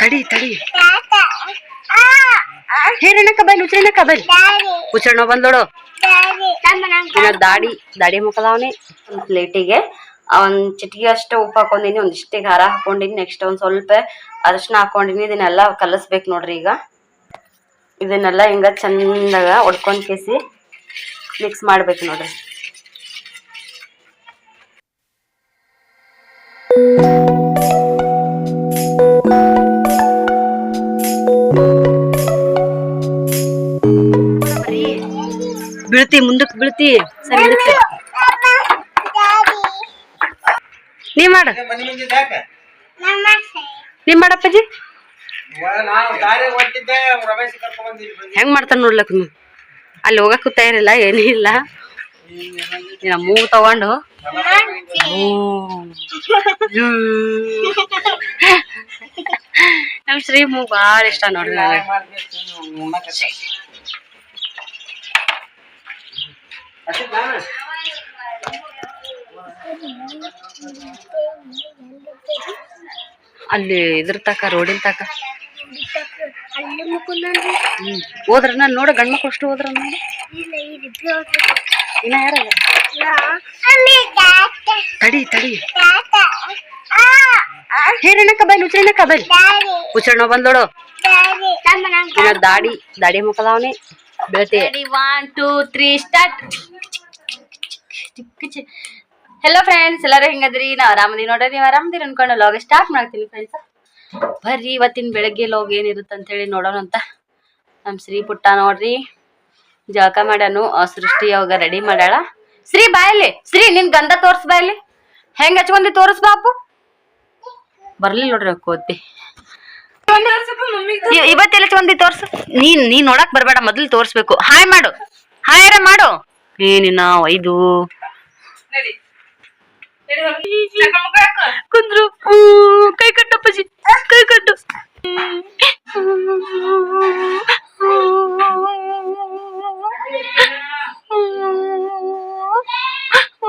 ತಡಿ ದಾಡಿ ದಾಡಿ ಮುಖದವನಿ. ಒಂದು ಪ್ಲೇಟಿಗೆ. ಒಂದ್ ಚಿಟಿಗೆ ಅಷ್ಟು ಉಪ್ಪು ಹಾಕೊಂಡಿನಿ ಒಂದಿಷ್ಟು ಖಾರ ಹಾಕೊಂಡಿನಿ ನೆಕ್ಸ್ಟ್ ಒಂದ್ ಸ್ವಲ್ಪ ಅರಿಶಿನ ಹಾಕೊಂಡಿನಿ, ಇದನ್ನೆಲ್ಲ ಕಲಸ್ಬೇಕು ನೋಡ್ರಿ ಈಗ. ಇದನ್ನೆಲ್ಲ ಹಿಂಗ ಚಂದಾಗ ಒಡ್ಕೊಂಡ್ ಕೇಸಿ ಮಿಕ್ಸ್ ಮಾಡ್ಬೇಕು ನೋಡ್ರಿ. ಬೀಳ್ತಿ ಮುಂದಕ್ಕೆ ಬೀಳ್ತಿ. ಸರಿ ಇರುತ್ತೆ. ನೀ ಮಾಡ. ಮನೆ ಮುಂದೆ ಯಾಕೆ? ನೀ ಮಾಡಪ್ಪಜಿ ಹೆಂಗ್ ಮಾಡ್ತಾನ ನೋಡ್ಲಕ್ ನೀವು ಅಲ್ಲಿ ಹೋಗಕ್ಕೂ ತಯಾರಿಲ್ಲ ಏನಿಲ್ಲ. ಮೂಗು ತಗೊಂಡು. ನಮ್ ಶ್ರೀ ಮೂಗ್ ಬಾಳ ಇಷ್ಟ ನೋಡ್ರಿ ನನಗೆ. ಅಲ್ಲಿ ಇದ್ರ ತಕ ರೋಡಿನ ತಕ. ಹೋದ್ರ ನಾನು ನೋಡ ಗಂಡ್ ಮಕ್ಳು ಅಷ್ಟು ಹೋದ್ರ ನೋಡಿ ಇನ್ನ ಯಾರಲ್ಲ ತಡಿ ತಡಿ ಹೇಳಕ್ಕ ಬೈಲ್ ಉಚ್ಚಿನಕ್ಕ ಬೈಲ್ ಉಚ್ಚಣ್ಣ ಬಂದೋಡು ಇನ್ನ ದಾಡಿ ದಾಡಿ ಮುಖದವನಿ ಬೀಳ್ತಿ one two three start hello friends ಎಲ್ಲರೂ ಹೆಂಗದ್ರಿ ನಾ ಆರಾಮದಿ ನೋಡ್ರಿ ನೀವು ಆರಾಮದಿರಿ ಅನ್ಕೊಂಡು ಲಾಗ್ ಸ್ಟಾರ್ಟ್ ಮಾಡ್ತೀನಿ ಫ್ರೆಂಡ್ಸ್ ಬರ್ರಿ, ಇವತ್ತಿನ ಬೆಳಗ್ಗೆ ಲೋಗ್ ಏನಿರುತ್ತೆ ಅಂತ ಹೇಳಿ ನೋಡೋಣ ಅಂತ. ನಮ್ ಶ್ರೀ ಪುಟ್ಟ ನೋಡ್ರಿ, ಜಳಕ ಮಾಡ್ಯಾನು ಸೃಷ್ಟಿ ಅವಾಗ ರೆಡಿ ಮಾಡ್ಯಾಳ. ಶ್ರೀ ಬಾಯಲ್ಲಿ ಶ್ರೀ ನಿನ್ ಗಂಧ ತೋರ್ಸ್ ಬಾಯಲ್ಲಿ ಹೆಂಗ್ ಹಚ್ಕೊಂಡಿ ತೋರ್ಸ್ ಬಾಪು ಬರ್ಲಿಲ್ಲ ನೋಡ್ರಿ ಕೋತಿ ಇವತ್ತೆಲ್ಲ ಹಚ್ಕೊಂಡಿ ತೋರ್ಸ? ನೀನ್ ನೀ ನೋಡಕ್ ಬರ್ಬೇಡ, ಮೊದ್ಲು ತೋರ್ಸ್ಬೇಕು. ಹಾಯ್ ಮಾಡು. ಹಾಯ್ ಮಾಡು. ಏನಿನ ಒಯ್ದು ಕುಂದ್ರು. ಕೈ ಕಟ್ಟಪ್ಪಜಿ ಕೈ ಕಟ್ಟು.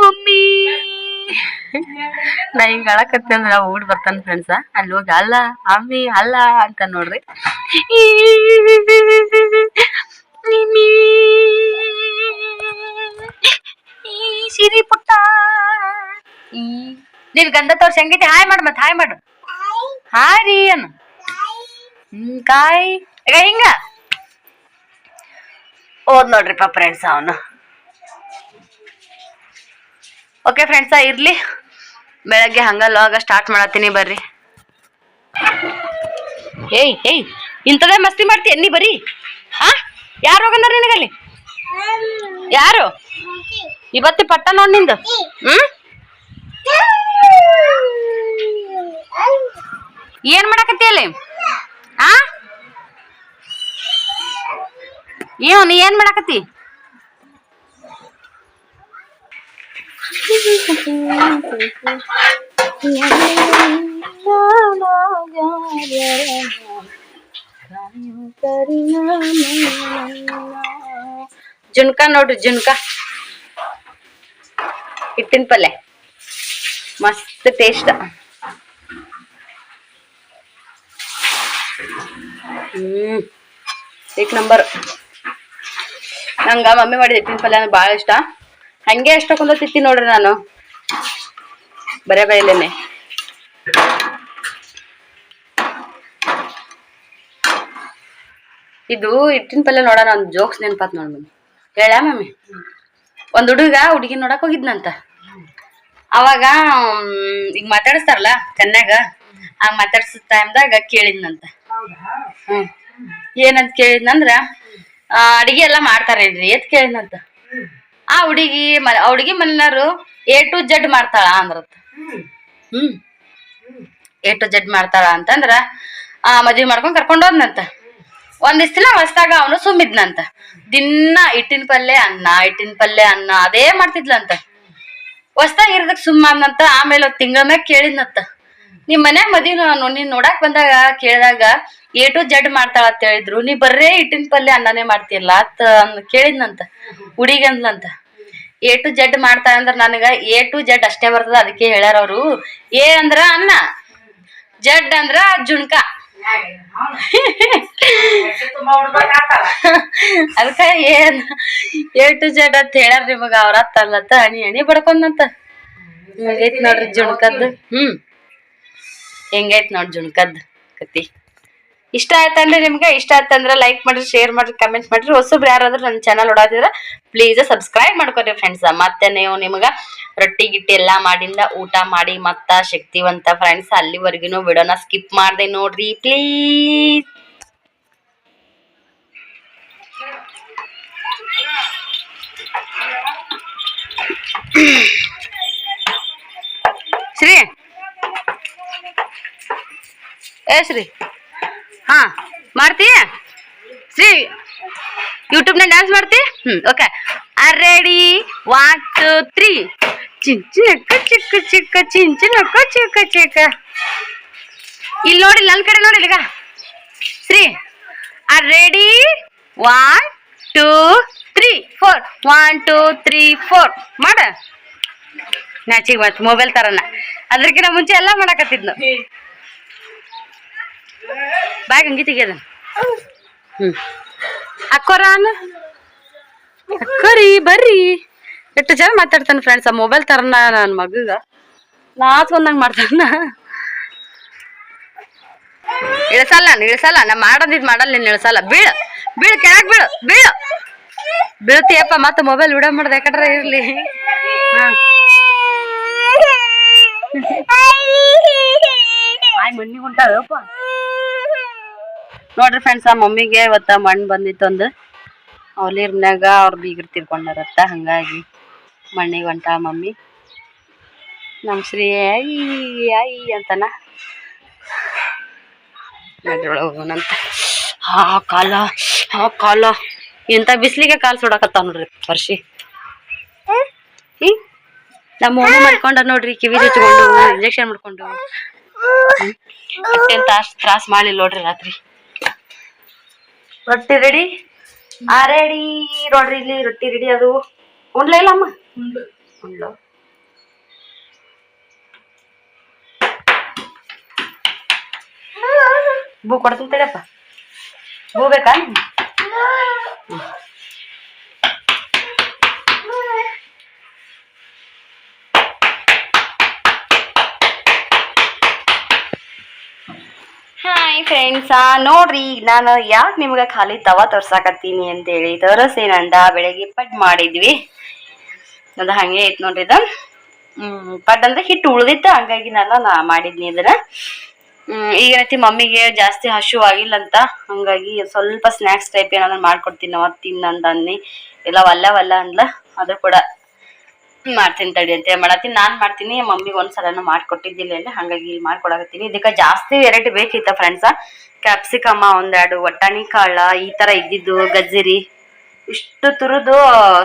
ಮಮ್ಮಿ. ನಾ ಹಿಂಗ ಅಳಕತ್ತೆ ಅಂದ್ರ ಓಡ್ ಬರ್ತಾನ ಫ್ರೆಂಡ್ಸ ಅಲ್ಲಿ ಹೋಗಿ, ಅಲ್ಲ ಅಮ್ಮಿ ಅಲ್ಲ ಅಂತ ನೋಡ್ರಿ. ಸಿರಿ ಪುಟ್ಟ. ನೀನ್ ಗಂಧ ತೋರ್ಸಿ ಹೆಂಗೈತಿ? ಹಾಯ್ ಮಾಡು ಮತ್ ಹಾಯ್ ಮಾಡು. ಹಾಯ್ ರೀ ಅನ್ನು ಹ್ಮ್, ಕಾಯ್. ಈಗ ಹಿಂಗ. ಓದ್ ನೋಡ್ರಿಪ್ಪ ಫ್ರೆಂಡ್ಸ್ ಅವನು. ಓಕೆ ಫ್ರೆಂಡ್ಸ ಇರ್ಲಿ. ಬೆಳಗ್ಗೆ ಹಂಗಲ್ವಾಗ ಸ್ಟಾರ್ಟ್ ಮಾಡತ್ತೀನಿ ಬರ್ರಿ. ಏಯ್ ಏಯ್ ಇಂಥದೇ ಮಸ್ತಿ ಮಾಡ್ತಿ ನೀ ಬರೀ. ಹಾ ಯಾರು ಹೋಗಂದಾರ ನಿನಗಲ್ಲಿ? ಯಾರು? ಇವತ್ತಿ ಪಟ್ಟ ನೋಡ್ ನಿಂದು. ಹ್ಮ್? ಏನ್ ಮಾಡಕತ್ತಿ ಅಲ್ಲಿ ಆ? ಏನು ನೀ ಏನ್ ಮಾಡಕತ್ತಿ? ಜುನ್ಕ ನೋಡ್ರಿ ಜುನ್ಕ. ಹಿಟ್ಟಿನ ಪಲ್ಯ ಮಸ್ತ್ ಟೇಸ್ಟ್ ಹ್ಮ್. ಏಕ್ ನಂಬರ್ ನಂಗ ಮಮ್ಮಿ ಮಾಡಿದ ಹಿಟ್ಟಿನ ಪಲ್ಯ ಅಂದ್ರೆ ಭಾಳ ಇಷ್ಟ. ಹಂಗೆ ಎಷ್ಟೊಂದು ತಿತ್ತಿ ನೋಡ್ರಿ ನಾನು. ಬರೇ ಬೈಲೇನೆ ಇದು ಹಿಟ್ಟಿನ ಪಲ್ಯ ನೋಡೋಣ, ಒಂದು ಜೋಕ್ಸ್ ನೆನಪಾತ್ ನೋಡಿ ಮಮ್ಮಿ. ಹೇಳ ಮಮ್ಮಿ. ಒಂದು ಹುಡುಗ ಹುಡುಗಿ ನೋಡಕ್ ಹೋಗಿದ್ನಂತ. ಅವಾಗ ಈಗ ಮಾತಾಡಿಸ್ತಾರಲ್ಲ ಚೆನ್ನಾಗ ಆ ಮಾತಾಡ್ಸಿದ ಟೈಮ್ದಾಗ ಕೇಳಿದ್ನಂತ. ಏನಂತ ಕೇಳಿದ್ನಂದ್ರ ಅಡಿಗೆ ಎಲ್ಲ ಮಾಡ್ತಾರೇನ್ರಿ? ಎತ್ ಕೇಳಿದ್ನಂತ. ಆ ಹುಡುಗಿ ಹುಡುಗಿ ಮನೆಯವರು ಎ ಟು ಜಡ್ ಮಾಡ್ತಾಳ ಅಂದ್ರತ್ತ ಹ್ಮ್. ಎ ಟು ಜಡ್ ಮಾಡ್ತಾಳ ಅಂತಂದ್ರ, ಆ, ಮದ್ವಿ ಮಾಡ್ಕೊಂಡ್ ಕರ್ಕೊಂಡು ಹೋದ್ನಂತ. ಒಂದಿಷ್ಟು ದಿನ ಹೊಸ್ದಾಗ ಅವನು ಸುಮ್ಮಿದ್ನಂತ. ದಿನ ಹಿಟ್ಟಿನ ಪಲ್ಯ, ಅನ್ನ ಹಿಟ್ಟಿನ ಪಲ್ಯ, ಅನ್ನ, ಅದೇ ಮಾಡ್ತಿದ್ಲಂತ. ಹೊಸ್ದಾಗ ಇರದಕ್ ಸುಮ್ಮ ಅಂದಂತ ಆಮೇಲೆ ಒಂದ್ ತಿಂಗಳ ಮ್ಯಾಗ ಕೇಳಿದ್ನತ್ತ ನಿಮ್ ಮನ್ಯಾಗ ಮದ್ವಿ ನಾನು ನೀನ್ ನೋಡಾಕ್ ಬಂದಾಗ ಕೇಳಿದಾಗ ಎ ಟು ಜಡ್ ಮಾಡ್ತಾಳ ಅಂತ ಹೇಳಿದ್ರು. ನೀ ಬರ್ರೇ ಹಿಟ್ಟಿನ ಪಲ್ಯ ಅನ್ನನೇ ಮಾಡ್ತಿಯಲ್ಲ ಅತ್ ಕೇಳಿದ್ನಂತ. ಹುಡುಗಂದ್ಲಂತ. ಎ ಟು ಜಡ್ ಮಾಡ್ತಾಳ ಅಂದ್ರ ನನಗ ಎ ಟು ಜಡ್ ಅಷ್ಟೇ ಬರ್ತದ ಅದಕ್ಕೆ ಹೇಳ್ಯಾರ ಅವ್ರು. ಎ ಅಂದ್ರ ಅನ್ನ ಜಡ್ ಅಂದ್ರ ಜುಣ್ಕ. ಅದಕ್ಕ ಏನ್ ಎ ಟು ಜೆಡ್ ಅಂತ ಹೇಳ್ಯಾರ ನಿಮಗ ಅವ್ರ ಅತ್ತಲ್ಲತ್ತ ಹಣಿ ಹಣಿ ಬಡ್ಕೊಂಡಂತ. ಹಿಂಗೈತ್ ನೋಡ್ರಿ ಜುಣ್ಕದ್ದು? ಹ್ಮ್. ಹೆಂಗೈತ್ ನೋಡ್ರಿ ಜುಣ್ಕದ್ ಕತಿ. ಇಷ್ಟ ಆಯ್ತಂದ್ರೆ ನಿಮ್ಗೆ, ಇಷ್ಟ ಆಯ್ತಂದ್ರೆ ಲೈಕ್ ಮಾಡ್ರಿ ಶೇರ್ ಮಾಡ್ರಿ ಕಮೆಂಟ್ ಮಾಡ್ರಿ. ಹೊಸಬ್ರು ಯಾರಾದ್ರೂ ನನ್ನ ಚಾನಲ್ ಓಡಾದಿದ್ರೆ ಪ್ಲೀಸ್ ಸಬ್ಸ್ಕ್ರೈಬ್ ಮಾಡ್ಕೊರಿ ಫ್ರೆಂಡ್ಸ್ ಮತ್ತೆ ನೀವು ನಿಮ್ಗೆ ರೊಟ್ಟಿ ಗಿಟ್ಟಿ ಎಲ್ಲಾ ಮಾಡಿಂದ ಊಟ ಮಾಡಿ ಮತ್ತ ಶಕ್ತಿವಂತ ಫ್ರೆಂಡ್ಸ್ ಅಲ್ಲಿವರೆಗೂ ವಿಡೋನ ಸ್ಕಿಪ್ ಮಾಡ್ದೆ ನೋಡ್ರಿ ಪ್ಲೀಸ್ ಶ್ರೀ. ಏ ಶ್ರೀ. ಹಾ ಮಾಡ್ತೀಯ ಶ್ರೀ ಯೂಟ್ಯೂಬ್ನಾಗ ಡ್ಯಾನ್ಸ್ ಮಾಡ್ತಿ? ಹ್ಮ್ okay ready one two three ಚಿಂಚಿನಕ್ಕ ಚಿಕ್ಕ ಚಿಕ್ಕ ಚಿಂಚಿನಕ್ಕ ಚಿಕ್ಕ ಚಿಕ್ಕ ಇಲ್ಲಿ ನೋಡಿ ನನ್ನ ಕಡೆ ನೋಡಿ ಈಗ Shri ready one two three four one two three four ಮಾಡ. ನಾಚಿಗೆ ಮತ್ತೆ ಮೊಬೈಲ್ ತರನ. ಅದ್ರಕ್ಕಿಂತ ಮುಂಚೆ ಎಲ್ಲ ಮಾಡಕತ್ತಿದ್ನು. ಬ್ಯಾಗ್ ಹಂಗೆ ತೆಗಿಯೋದ ಹ್ಞೂ ಅಕ್ಕೋರಾನ ಅಕ್ಕರಿ ಬರ್ರಿ ಎಷ್ಟು ಜನ ಮಾತಾಡ್ತಾನೆ ಫ್ರೆಂಡ್ಸ್ ಆ ಮೊಬೈಲ್ ತರನ ನನ್ನ ಮಗಗ ನಾಚ್ಕೊಂಡಂಗೆ ಮಾಡ್ತಾನ ಇಳಿಸಲ್ಲ ನಾನು ಇಳಿಸಲ್ಲ ನಾ ಮಾಡೋದಿದ್ ಮಾಡಲ್ಲ ನೀನು ಇಳಿಸಲ್ಲ ಬೀಳು ಬೀಳು ಕೆಳಗೆ ಬೀಳು ಬೀಳು ಬೀಳ್ತೀಯಪ್ಪ ಮತ್ತೆ ಮೊಬೈಲ್ ವಿಡಿಯೋ ಮಾಡ್ದೆ ಯಾಕಂದ್ರೆ ಇರ್ಲಿ ಹಾಂ ಆಯ್ ಮಣ್ಣಿ ಹೊಂಟಾಳಪ್ಪ ನೋಡ್ರಿ ಫ್ರೆಂಡ್ಸ್ ಆ ಮಮ್ಮಿಗೆ ಇವತ್ತ ಮಣ್ಣು ಬಂದಿತ್ತು ಒಂದು ಅವ್ರ ಮನ್ಯಾಗ ಅವ್ರ ಬೀಗರು ತಿರ್ಕೊಂಡಾರತ್ತ, ಹಂಗಾಗಿ ಮಣ್ಣಿಗೆ ಹೊಂಟ ಮಮ್ಮಿ. ನಮ್ಮ ಶ್ರೀ ಐ ಐ ಅಂತನ. ಹೋಗೋಣಂತ ಹಾ ಕಾಲ ಹಾ ಕಾಲ. ಇಂಥ ಬಿಸಿಲಿಗೆ ಕಾಲು ಸುಡಕತ್ತ ನೋಡ್ರಿ ವರ್ಷಿ. ನಮ್ಮ ಮಮ್ಮಿ ಮಾಡ್ಕೊಂಡ ನೋಡ್ರಿ, ಕಿವಿ ಹಚ್ಕೊಂಡು ಇಂಜೆಕ್ಷನ್ ಮಾಡ್ಕೊಂಡು. ತ್ರಾಸ ಮಾಡಿಲ್ಲ ನೋಡ್ರಿ ರಾತ್ರಿ. ರೊಟ್ಟಿ ರೆಡಿ ಆ ರೆಡಿ ನೋಡ್ರಿ ಇಲ್ಲಿ ರೊಟ್ಟಿ ರೆಡಿ ಅದು ಉಂಡ್ಲೇ ಇಲ್ಲ ಅಮ್ಮ ಉಂಡ್ಲು ಬೂ ಕೊಡ್ತೀನಿ ತಡಿಯಪ್ಪ ಬೂ ಬೇಕಾ ಹಾಯ್ ನೋಡ್ರಿ, ಈಗ ನಾನು ಯಾಕೆ ನಿಮ್ಗೆ ಖಾಲಿ ತವ ತೋರ್ಸಾಕತ್ತೀನಿ ಅಂತೇಳಿ ತೋರಿಸೇನಂದ ಬೆಳಗ್ಗೆ ಪಡ್ ಮಾಡಿದ್ವಿ. ಅದು ಹಂಗೆ ಐತ್ ನೋಡ್ರಿ ಇದು. ಪಡ್ ಅಂದ್ರೆ ಹಿಟ್ಟು ಉಳ್ದಿತ್ತು, ಹಂಗಾಗಿ ನಾನು ನಾ ಮಾಡಿದ್ನಿ ಇದನ್ನ. ಈಗ ಏನೈತಿ, ಮಮ್ಮಿಗೆ ಜಾಸ್ತಿ ಹಶು ಆಗಿಲ್ಲ ಅಂತ ಹಂಗಾಗಿ ಸ್ವಲ್ಪ ಸ್ನ್ಯಾಕ್ಸ್ ಟೈಪ್ ಏನಾದ್ರು ಮಾಡ್ಕೊಡ್ತೀನಿ, ನಾವು ತಿನ್ನಂದಿ ಅನ್ನಿ. ಇಲ್ಲ ವಲ್ಲ ಅಂದ್ಲ, ಅದು ಕೂಡ. ಮಾಡ್ತೀನಿ ತಡಿ ಅಂತ ಮಾಡತ್ತೀನಿ. ನಾನ್ ಮಾಡ್ತೀನಿ, ಮಮ್ಮಿಗೆ ಒಂದ್ಸಲ ಮಾಡ್ಕೊಟ್ಟಿದ್ದಿಲ್ಲ ಇಲ್ಲ, ಹಂಗಾಗಿ ಮಾಡ್ಕೊಡಕತ್ತೀನಿ ಇದಕ್ಕೆ ಜಾಸ್ತಿ ವೆರೈಟಿ ಬೇಕಿತ್ತ ಫ್ರೆಂಡ್ಸ ಕ್ಯಾಪ್ಸಿಕಮ್ಮ ಒಂದೆರಡು, ಒಟ್ಟಾಣಿ ಕಾಳ, ಈ ತರ ಇದ್ದಿದ್ದು, ಗಜ್ಜರಿ. ಇಷ್ಟು ತುರಿದು,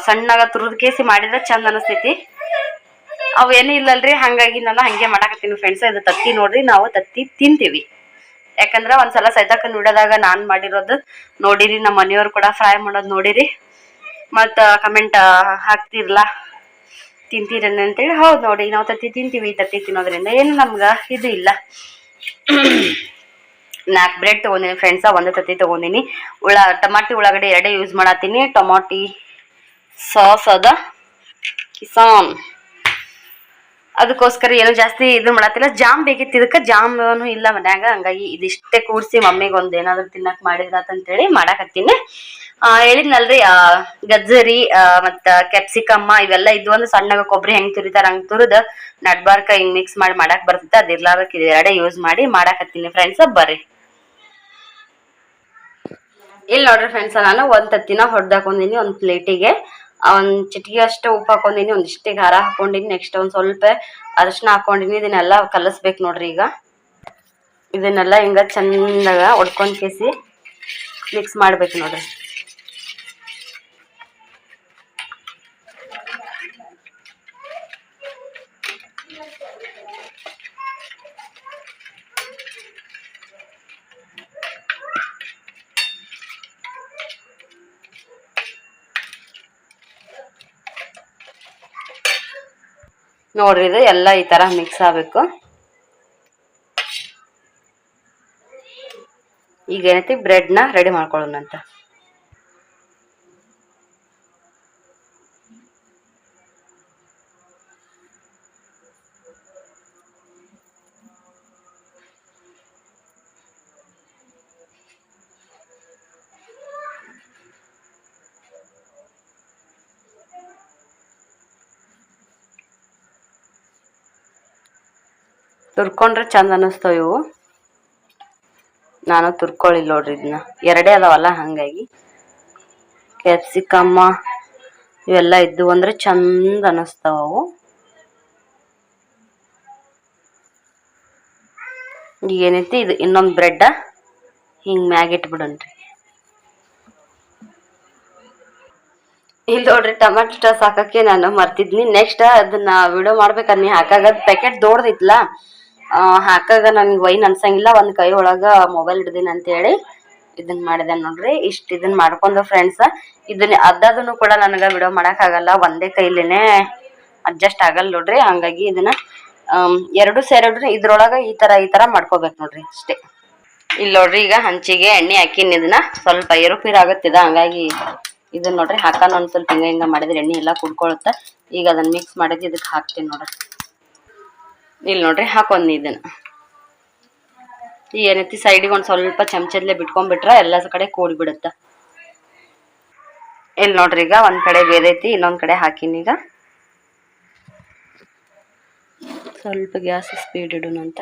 ಸಣ್ಣಗ ತುರಿದು ಕೇಸಿ ಮಾಡಿದ್ರೆ ಚಂದ ಅನಸ್ತೈತಿ. ಅವು ಏನೂ ಇಲ್ಲಲ್ರಿ, ಹಂಗಾಗಿ ನಾನು ಹಂಗೆ ಮಾಡಾಕತ್ತೀನಿ ಫ್ರೆಂಡ್ಸ್ ಇದು ತತ್ತಿ ನೋಡ್ರಿ, ನಾವು ತತ್ತಿ ತಿಂತೀವಿ. ಯಾಕಂದ್ರೆ ಒಂದ್ಸಲ ಸೈತಾಕ ನೋಡಿದಾಗ ನಾನು ಮಾಡಿರೋದು ನೋಡಿರಿ ನಮ್ಮ ಮನೆಯವ್ರು ಕೂಡ ಫ್ರೈ ಮಾಡೋದು ನೋಡಿರಿ. ಮತ್ತು ಕಮೆಂಟ್ ಹಾಕ್ತಿರ್ಲಾ? ತಿಂತೀರೇನೆ ಅಂತೇಳಿ. ಹೌದು ನೋಡಿ, ನಾವು ತತ್ತಿ ತಿಂತೀವಿ ತತ್ತಿ ತಿನ್ನೋದ್ರಿಂದ ಏನು ನಮ್ಗೆ ಇದು ಇಲ್ಲ. ನಾಲ್ಕು ಬ್ರೆಡ್ ತೊಗೊಂಡಿನಿ ಫ್ರೆಂಡ್ಸ ಒಂದು ತತ್ತಿ ತೊಗೊಂಡಿನಿ. ಉಳ್ಳ ಟಮಾಟಿ ಒಳಗಡೆ ಎರಡೇ ಯೂಸ್ ಮಾಡತ್ತೀನಿ. ಟೊಮಾಟಿ ಸಾಸ್ ಅದ. ಕಿಸಾನ್. ಅದಕ್ಕೋಸ್ಕರ ಏನು ಜಾಸ್ತಿ ಇದು ಮಾಡತ್ತಿಲ್ಲ. ಜಾಮ್ ಬೇಕಿತ್ತು ಇದಕ್ಕೆ. ಜಾಮನು ಇಲ್ಲ ಮನ್ಯಾಗ. ಹಂಗಾಗಿ ಇದಿಷ್ಟೇ ಕೂಡಿಸಿ ಮಮ್ಮಿಗೆ ಒಂದು ಏನಾದ್ರು ತಿನ್ನಕ್ ಮಾಡಿದ್ರಾತಂತೇಳಿ ಮಾಡಾಕತ್ತೀನಿ. ಆ, ಹೇಳಿದ್ನಲ್ರಿ, ಆ, ಗಜ್ಜರಿ ಮತ್ತ ಕ್ಯಾಪ್ಸಿಕಮ್ಮ ಇವೆಲ್ಲ ಇದ್ವು ಒಂದು ಸಣ್ಣಗ ಕೊಬ್ಬರಿ ಹೆಂಗ್ ತುರಿತಾರ ಹಂಗ್ ತುರಿದ ನಡ್ಬಾರ್ಕ ಹಿಂಗ್ ಮಿಕ್ಸ್ ಮಾಡಿ ಮಾಡಾಕ್ ಬರ್ತೈತೆ ಅದಿರ್ಲಾರಕ್ ಇದು ಎರಡೇ ಯೂಸ್ ಮಾಡಿ ಮಾಡಾಕತ್ತೀನಿ ಫ್ರೆಂಡ್ಸ್ ಬರ್ರಿ. ಇಲ್ಲಿ ನೋಡ್ರಿ ಫ್ರೆಂಡ್ಸ್ ನಾನು ಒಂದ್ ತತ್ತಿನ ಹೊಡ್ದಾಕೊಂಡಿನಿ ಒಂದ್ ಪ್ಲೇಟಿಗೆ ಒಂದ್ ಚಿಟಿಗೆ ಅಷ್ಟು ಉಪ್ಪು ಹಾಕೊಂಡಿನಿ ಒಂದಿಷ್ಟೇ ಖಾರ ಹಾಕೊಂಡಿನಿ ನೆಕ್ಸ್ಟ್ ಒಂದ್ ಸ್ವಲ್ಪ ಅರಿಶಿನ ಹಾಕೊಂಡಿನಿ, ಇದನ್ನೆಲ್ಲ ಕಲಸ್ಬೇಕು ನೋಡ್ರಿ ಈಗ. ಇದನ್ನೆಲ್ಲ ಹಿಂಗ ಚಂದಾಗ ಒಡ್ಕೊಂಡ್ ಕೇಸಿ ಮಿಕ್ಸ್ ಮಾಡ್ಬೇಕು ನೋಡ್ರಿ. ನೋಡ್ರಿ ಇದು ಎಲ್ಲ ಈ ತರ ಮಿಕ್ಸ್ ಆಗ್ಬೇಕು. ಈಗ ಏನೈತಿ? ಬ್ರೆಡ್ನ ರೆಡಿ ಮಾಡ್ಕೊಳ್ಳೋಣ ತುರ್ಕೊಂಡ್ರೆ ಚಂದ ಅನ್ನಿಸ್ತಾವ ಇವು. ನಾನು ತುರ್ಕೊಳ್ಳಿಲ್ಲ ನೋಡ್ರಿ ಇದನ್ನ ಎರಡೇ ಅದಾವಲ್ಲ ಹಂಗಾಗಿ. ಕ್ಯಾಪ್ಸಿಕಮ್ಮ ಇವೆಲ್ಲ ಇದ್ದು ಅಂದ್ರೆ ಚಂದ ಅನ್ನಿಸ್ತಾವ ಅವು. ಈಗ ಏನೈತಿ ಇದು ಇನ್ನೊಂದು ಬ್ರೆಡ್ಡ? ಹಿಂಗೆ ಮ್ಯಾಗ ಇಟ್ಬಿಡನ್ರಿ ಇಲ್ಲಿ ನೋಡ್ರಿ ಟಮಾಟೊ ಹಾಕಕ್ಕೆ ನಾನು ಮರ್ತಿದ್ನಿ. ನೆಕ್ಸ್ಟ್ ಅದನ್ನ ವಿಡಿಯೋ ಮಾಡ್ಬೇಕನ್ನಿ ಹಾಕಾಗ ಪ್ಯಾಕೆಟ್ ದೊಡ್ದಿತ್ಲ ಹಾಕಾಗ ನನ್ ವೈನ್ ಅನ್ಸಂಗಿಲ್ಲ ಒಂದ್ ಕೈ ಒಳಗ ಮೊಬೈಲ್ ಹಿಡ್ದೀನಿ ಅಂತ ಹೇಳಿ ಇದನ್ನ ಮಾಡಿದೆ ನೋಡ್ರಿ. ಇಷ್ಟ ಇದನ್ನ ಮಾಡ್ಕೊಂಡು ಫ್ರೆಂಡ್ಸ್ ಇದನ್ನ ಅದಾದನು ಕೂಡ ನನಗ ವಿಡಿಯೋ ಮಾಡಕ್ ಆಗಲ್ಲ, ಒಂದೇ ಕೈಲೇನೆ ಅಡ್ಜಸ್ಟ್ ಆಗಲ್ಲ ನೋಡ್ರಿ. ಹಂಗಾಗಿ ಇದನ್ನ ಎರಡು ಸೇರಿಡ್ರಿ ಇದ್ರೊಳಗ ಈ ತರ ಈ ತರ ಮಾಡ್ಕೋಬೇಕು ನೋಡ್ರಿ ಅಷ್ಟೇ. ಇಲ್ಲಿ ನೋಡ್ರಿ ಈಗ ಹಂಚಿಗೆ ಎಣ್ಣೆ ಹಾಕಿನ ಇದನ್ನ, ಸ್ವಲ್ಪ ಏರುಪೀರ್ ಆಗುತ್ತಿದ, ಹಂಗಾಗಿ ಇದನ್ನ ನೋಡ್ರಿ ಹಾಕೋಣ ಒಂದ್ ಸ್ವಲ್ಪ ಹಿಂಗ ಹಿಂಗ ಮಾಡಿದ್ರೆ ಎಣ್ಣೆ ಎಲ್ಲ ಕುಡ್ಕೊಳುತ್ತ. ಈಗ ಅದನ್ನ ಮಿಕ್ಸ್ ಮಾಡಿದ್ ಇದಕ್ಕೆ ಹಾಕ್ತೀನಿ ನೋಡ್ರಿ. ಇಲ್ಲಿ ನೋಡ್ರಿ, ಹಾಕೊಂಡ್ ಇದನ್ನ. ಏನೈತಿ ಸೈಡಿಗೆ ಒಂದು ಸ್ವಲ್ಪ ಚಮಚದ್ಲೆ ಬಿಟ್ಕೊಂಡ್ಬಿಟ್ರ ಎಲ್ಲ ಕಡೆ ಕೂಡಿ ಬಿಡುತ್ತ. ಇಲ್ಲಿ ನೋಡ್ರಿ, ಈಗ ಒಂದ್ ಕಡೆ ಬೇದೈತಿ, ಇನ್ನೊಂದು ಕಡೆ ಹಾಕಿನಿ ಈಗ. ಸ್ವಲ್ಪ ಗ್ಯಾಸ್ ಸ್ಪೀಡ್ ಇಡೋಣ ಅಂತ.